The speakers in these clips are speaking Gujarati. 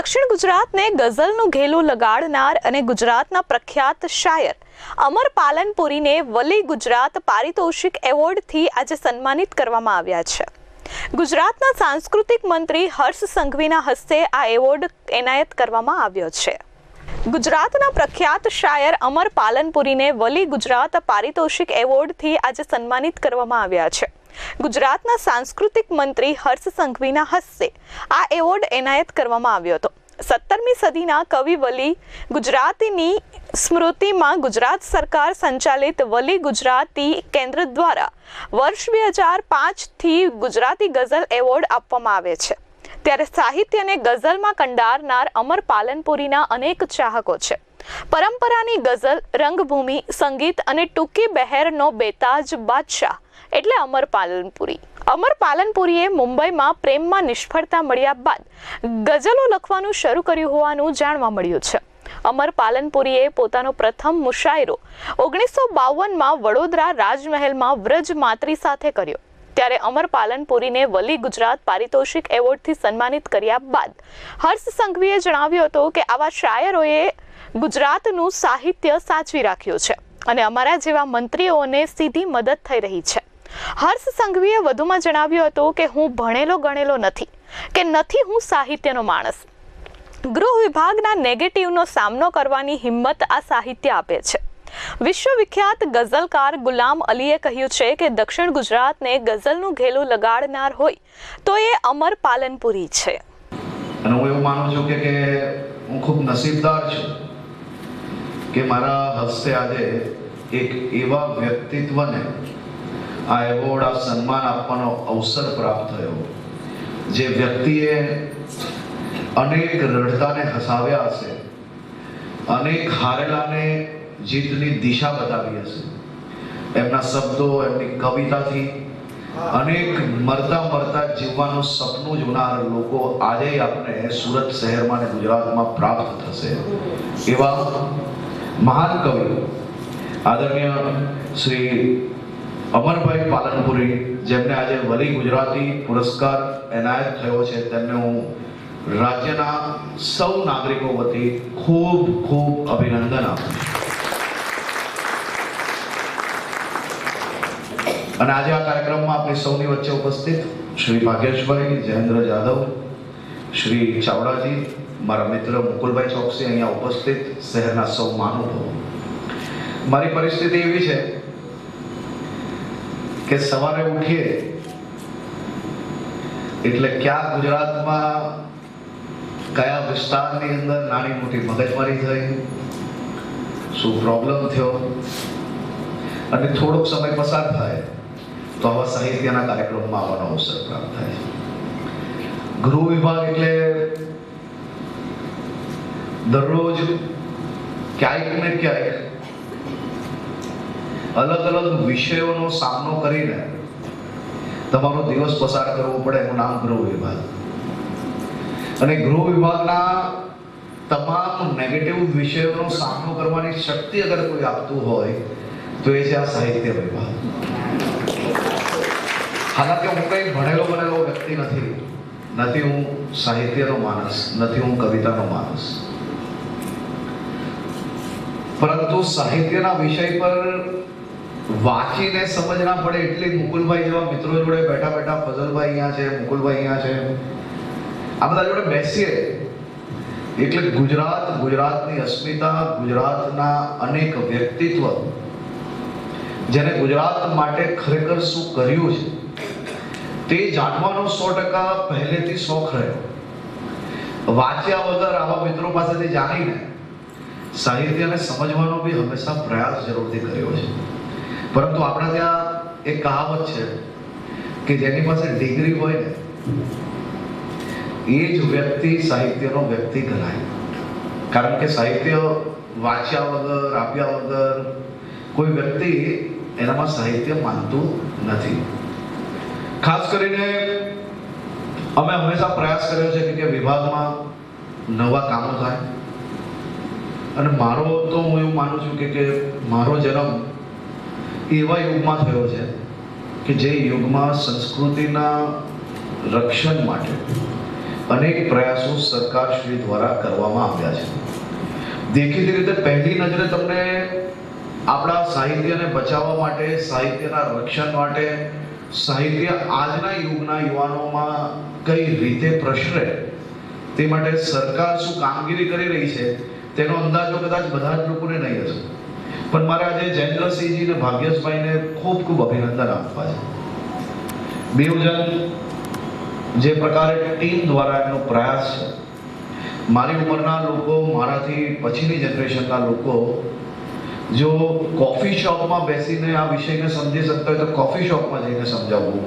દક્ષિણ ગુજરાતને ગઝલનું ઘેલું લગાડનાર અને ગુજરાતના પ્રખ્યાત શાયર અમર પાલનપુરીને વલી ગુજરાત પારિતોષિક એવોર્ડથી આજે સન્માનિત કરવામાં આવ્યા છે. ગુજરાતના સાંસ્કૃતિક મંત્રી હર્ષ સંઘવીના હસ્તે આ એવોર્ડ એનાયત કરવામાં આવ્યો છે. ગુજરાતના પ્રખ્યાત શાયર અમર પાલનપુરીને વલી ગુજરાત પારિતોષિક એવોર્ડથી આજે સન્માનિત કરવામાં આવ્યા છે. ગુજરાતના સાંસ્કૃતિક મંત્રી હર્ષ સંઘવીના હસ્તે આ એવોર્ડ એનાયત કરવામાં આવ્યો હતો. સત્તરમી સદીના કવિ વલી ગુજરાતીની સ્મૃતિમાં ગુજરાત સરકાર સંચાલિત વલી ગુજરાતી કેન્દ્ર દ્વારા વર્ષ બે હજાર પાંચથી ગુજરાતી ગઝલ એવોર્ડ આપવામાં આવે છે. ત્યારે સાહિત્યને ગઝલમાં કંડારનાર અમર પાલનપુરીના અનેક ચાહકો છે. પરંપરાની ગઝલ, રંગભૂમિ, સંગીત અને ટૂંકી બહેરનો બેતાજ બાદશાહ, એટલે અમર પાલનપુરી. અમર પાલનપુરીએ મુંબઈમાં પ્રેમમાં નિષ્ફળતા મળ્યા બાદ ગઝલો લખવાનું શરૂ કર્યું હોવાનું જાણવા મળ્યું છે. અમર પાલનપુરીએ પોતાનો પ્રથમ મુશાયરો ઓગણીસો બાવનમાં વડોદરા રાજમહેલમાં વ્રજ માત્રી સાથે કર્યો. ત્યારે અમર પાલનપુરીને વલી ગુજરાત પારિતોષિક એવોર્ડથી સન્માનિત કર્યા બાદ હર્ષ સંઘવીએ જણાવ્યું હતું કે આવા શાયરોએ ગુજરાતનું સાહિત્ય સાચવી રાખ્યું છે અને અમારા જેવા મંત્રીઓને સીધી મદદ થઈ રહી છે. હર્ષ સંઘવીએ વધુમાં જણાવ્યું હતું કે હું ભણેલો ગણેલો નથી, કે નથી હું સાહિત્યનો માણસ. ગૃહ વિભાગના નેગેટિવનો સામનો કરવાની હિંમત આ સાહિત્ય આપે છે. વિશ્વવિખ્યાત ગઝલકાર ગુલામ અલીએ કહ્યું છે કે દક્ષિણ ગુજરાતને ગઝલનું ઘેલું લગાડનાર હોય તો એ અમર પાલનપુરી છે. અને હું એવું માનું છું કે હું ખૂબ નસીબદાર છું કે મારા હસ્તે આજે એક એવા વ્યક્તિત્વને આ એવોર્ડ, આ સન્માન આપવાનો અવસર પ્રાપ્ત થયો. જે વ્યક્તિએ અનેક રડતાને હસાવ્યા હશે, અનેક હારેલાને જીતની દિશા બતાવી હશે. એમના શબ્દો, એમની કવિતાથી અનેક મરતા મરતા જીવવાનું સપનું જોનાર લોકો આજે આપણે સુરત શહેરમાં અને ગુજરાતમાં પ્રાપ્ત થશે. એવા મહાન કવિ આદરણીય શ્રી અમરભાઈ પાલનપુરી, જેમને આજે વલી ગુજરાતી પુરસ્કાર એનાયત થયો છે, તેમને હું રાજ્યના સૌ નાગરિકો વતી ખૂબ ખૂબ અભિનંદન આપું છું અને આજે આ કાર્યક્રમમાં આપણી સૌની વચ્ચે ઉપસ્થિત શ્રી ભાગ્યેશભાઈ, જયેન્દ્ર જાદવ, શ્રી ચાવડાજી, મારા મિત્ર મુકુલભાઈ ચોકસી અહીંયા ઉપસ્થિત, શહેરના સૌ મહાનુભાવો. મારી પરિસ્થિતિ એવી છે કે સવારે ઉઠીએ એટલે ક્યાં ગુજરાતમાં કયા વિસ્તારની અંદર નાની મોટી મગજમારી થઈ, શું પ્રોબ્લેમ થયો? અને થોડોક સમય પસાર થાય તો આવા સાહિત્યના કાર્યક્રમમાં આવવાનો અવસર પ્રાપ્ત થાય ગૃહ વિભાગ એટલે દરરોજ ક્યાંક ને ક્યાંક અલગ અલગ વિષયોનો સામનો કરીને તમારો દિવસ પસાર કરવો પડે એનું નામ ગૃહ વિભાગ. અને ગૃહ વિભાગના તમામ નેગેટિવ વિષયોનો સામનો કરવાની શક્તિ અગર કોઈ આપતું હોય, તો એ છે આ સાહિત્ય વિભાગ. હાલાકે હું કઈ ભણેલો ભણેલો વ્યક્તિ નથી. નથી હું સાહિત્યનો માણસ, નથી હું કવિતાનો માણસ. પરંતુ સાહિત્યના વિષય પર વાંચીને સમજ ના પડે એટલી મુકુલભાઈ જેવા મિત્રો જોડે બેઠા બેઠા ફઝલભાઈ અહીંયા છે, મુકુલભાઈ અહીંયા છે. આ બધા જોડે બેસીએ. એટલે ગુજરાત, ગુજરાતની અસ્મિતા, ગુજરાતના અનેક વ્યક્તિત્વ, જેને ગુજરાત માટે ખરેખર શું કર્યું છે તે જાણવાનો સો ટકા પહેલેથી શોખ રહ્યો. વાંચ્યા વગર આવા મિત્રો પાસેથી જાણીને સાહિત્યને સમજવાનો બી હંમેશા પ્રયાસ જરૂરથી કર્યો છે. પરંતુ આપણા ત્યાં એક કહાવત છે કે જેની પાસે ડિગ્રી હોય ને, એ જ વ્યક્તિ સાહિત્યનો વ્યક્તિ ગણાય. કારણ કે સાહિત્ય વાંચ્યા વગર, આપ્યા વગર કોઈ વ્યક્તિ એનામાં સાહિત્ય માનતું નથી. ખાસ કરીને અમે હંમેશા પ્રયાસ કર્યો છે કે વિભાગમાં નવા કામો થાય. અને મારો તો હું એવું માનું છું કે મારો જન્મ એવા યુગમાં થયો છે કે જે યુગમાં સંસ્કૃતિના રક્ષણ માટે અનેક પ્રયાસો સરકારશ્રી દ્વારા કરવામાં આવ્યા છે. દેખીતી રીતે પહેલી નજરે તમને આપણા સાહિત્યને બચાવવા માટે, સાહિત્યના રક્ષણ માટે સાહિત્ય આજના યુગના યુવાનોમાં કઈ રીતે પ્રસરે, તે માટે સરકાર શું કામગીરી કરી રહી છે, તેનો અંદાજો કદાચ બધા જ લોકોને નહીં હશે. પણ મારે આજે જયેન્દ્રસિંહજી અને ભાગ્યશભાઈને ખૂબ ખૂબ અભિનંદન આપવા છે. બેઉજન જે પ્રકારે ટીમ દ્વારા એનો પ્રયાસ છે, મારી ઉંમરના લોકો, મારાથી પછીની જનરેશનના લોકો જો કોફી શોપમાં બેસીને આ વિષયને સમજી શકતા હોય તો કોફી શોપમાં જઈને સમજાવવું.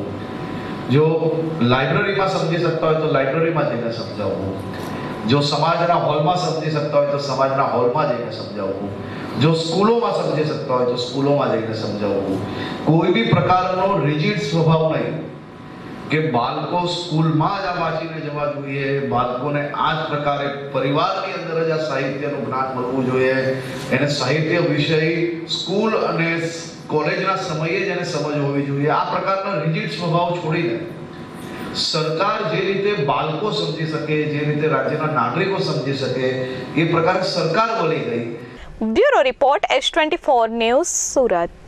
જો લાઇબ્રેરીમાં સમજી શકતા હોય તો લાઇબ્રેરીમાં જઈને સમજાવવું. જો સમાજના હોલમાં સમજી શકતા હોય તો સમાજના હોલમાં જઈને સમજાવવું. જો સ્કૂલોમાં સમજી શકતા હોય તો સ્કૂલોમાં જઈને સમજાવવું. કોઈ બી પ્રકારનો રિજિડ સ્વભાવ નહીં. કે બાળકો સ્કૂલમાં જ આ વાંચીને જવા જોઈએ. બાળકોને આ જ પ્રકારે પરિવારની અંદર જ આ સાહિત્યનું જ્ઞાન મળવું જોઈએ. એને સાહિત્ય વિષય સ્કૂલ અને કોલેજના સમયે જ એને સમજ હોવી જોઈએ. આ પ્રકારના રિજિડ સ્વભાવ છોડીને સરકાર જે રીતે બાળકો સમજી શકે, જે રીતે રાજ્યના નાગરિકો સમજી શકે, એ પ્રકારે સરકાર વળી ગઈ. Bureau report S twenty four news Surat.